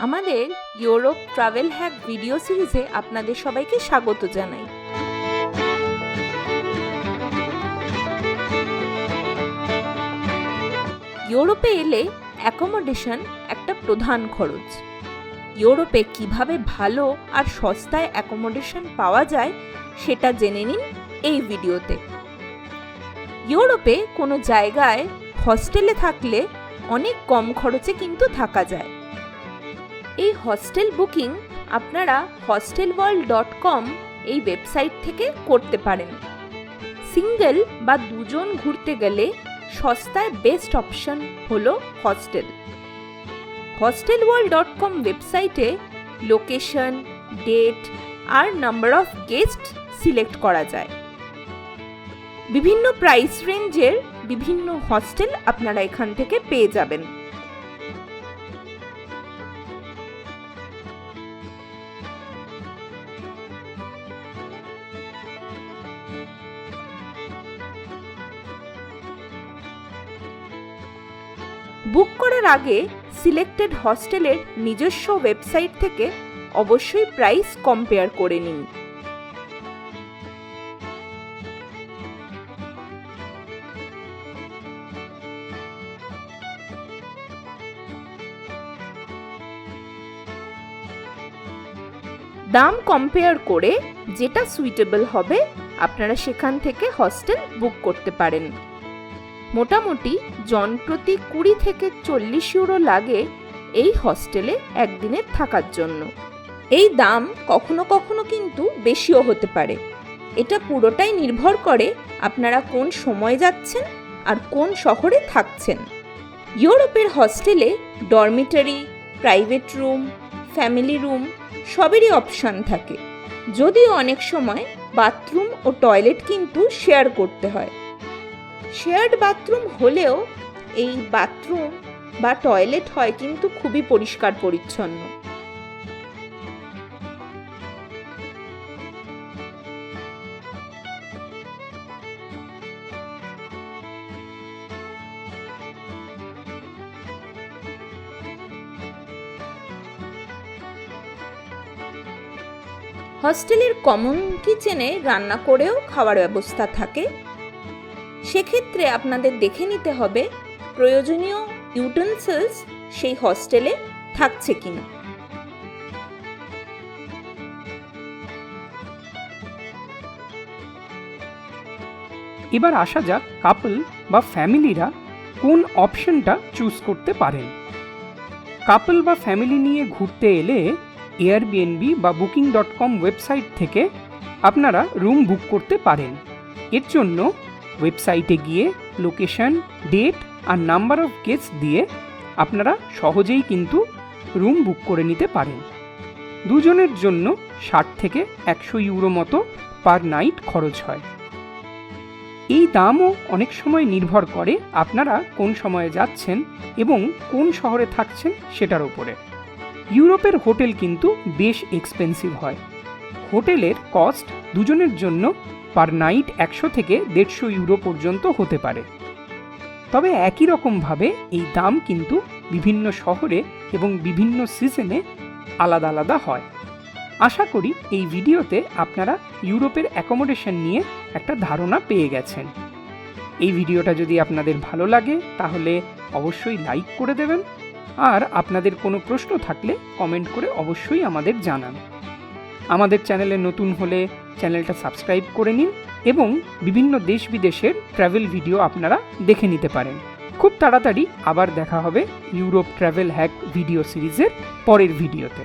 আমাদের Europe travel hack video সিরিজে আপনাদের সবাইকে স্বাগত জানাই। ইউরোপে এলে অ্যাকোমোডেশন একটা প্রধান খরচ। ইউরোপে কীভাবে ভালো আর সস্তায় অ্যাকোমোডেশন পাওয়া যায় সেটা জেনে নিন এই ভিডিওতে। ইউরোপে কোনো জায়গায় হস্টেলে থাকলে অনেক কম খরচে কিন্তু থাকা যায়। এই হস্টেল বুকিং আপনারা হস্টেল ওয়ার্ল্ড ডট কম এই ওয়েবসাইট থেকে করতে পারেন। সিঙ্গেল বা দুজন ঘুরতে গেলে সস্তায় বেস্ট অপশন হলো hostel hostel world dot com ওয়েবসাইটে লোকেশন ডেট আর নাম্বার অফ গেস্ট সিলেক্ট করা যায়। বিভিন্ন প্রাইস রেঞ্জের বিভিন্ন হস্টেল আপনারা এখান থেকে পেয়ে যাবেন। বুক করার আগে সিলেক্টেড হস্টেলের নিজস্ব ওয়েবসাইট থেকে অবশ্যই প্রাইস কম্পেয়ার করে নিন। দাম কম্পেয়ার করে যেটা সুইটেবল হবে, আপনারা সেখান থেকে হস্টেল বুক করতে পারেন। মোটামুটি জনপ্রতি কুড়ি থেকে চল্লিশ ইউরো লাগে এই হস্টেলে একদিনের থাকার জন্য। এই দাম কখনো কখনো কিন্তু বেশিও হতে পারে। এটা পুরোটাই নির্ভর করে আপনারা কোন সময় যাচ্ছেন আর কোন শহরে থাকছেন। ইউরোপের হস্টেলে dormitory, private room, family room সবেরই option থাকে। যদিও অনেক সময় বাথরুম ও টয়লেট কিন্তু শেয়ার করতে হয়। শেয়ার্ড বাথরুম হলেও এই বাথরুম বা টয়লেট হয় কিন্তু খুবই পরিষ্কার পরিচ্ছন্ন। হস্টেলের কমন কিচেনে রান্না করেও খাওয়ার ব্যবস্থা থাকে। সেক্ষেত্রে আপনাদের দেখে নিতে হবে প্রয়োজনীয় ইউটেন্সিলস সেই হস্টেলে থাকছে কিনা। এবার আসা যাক কাপল বা ফ্যামিলিরা কোন অপশনটা চুজ করতে পারেন। কাপল বা ফ্যামিলি নিয়ে ঘুরতে এলে এয়ারবিএনবি বা বুকিং ডট কম ওয়েবসাইট থেকে আপনারা রুম বুক করতে পারেন। এর জন্য ওয়েবসাইটে গিয়ে লোকেশন ডেট আর নাম্বার অফ গেস্ট দিয়ে আপনারা সহজেই কিন্তু রুম বুক করে নিতে পারেন। দুজনের জন্য ষাট থেকে একশো ইউরো মতো পার নাইট খরচ হয়। এই দামও অনেক সময় নির্ভর করে আপনারা কোন সময়ে যাচ্ছেন এবং কোন শহরে থাকছেন সেটার উপরে। ইউরোপের হোটেল কিন্তু বেশ এক্সপেন্সিভ হয়। হোটেলের কস্ট দুজনের জন্য পার নাইট একশো থেকে দেড়শো ইউরো পর্যন্ত হতে পারে। তবে একই রকমভাবে এই দাম কিন্তু বিভিন্ন শহরে এবং বিভিন্ন সিজনে আলাদা আলাদা হয়। আশা করি এই ভিডিওতে আপনারা ইউরোপের অ্যাকোমোডেশন নিয়ে একটা ধারণা পেয়ে গেছেন। এই ভিডিওটা যদি আপনাদের ভালো লাগে, তাহলে অবশ্যই লাইক করে দেবেন। আর আপনাদের কোনো প্রশ্ন থাকলে কমেন্ট করে অবশ্যই আমাদের জানান। আমাদের চ্যানেলে নতুন হলে চ্যানেলটা সাবস্ক্রাইব করে নিন এবং বিভিন্ন দেশ বিদেশের ট্রাভেল ভিডিও আপনারা দেখে নিতে পারেন। খুব তাড়াতাড়ি আবার দেখা হবে ইউরোপ ট্রাভেল হ্যাক ভিডিও সিরিজের পরের ভিডিওতে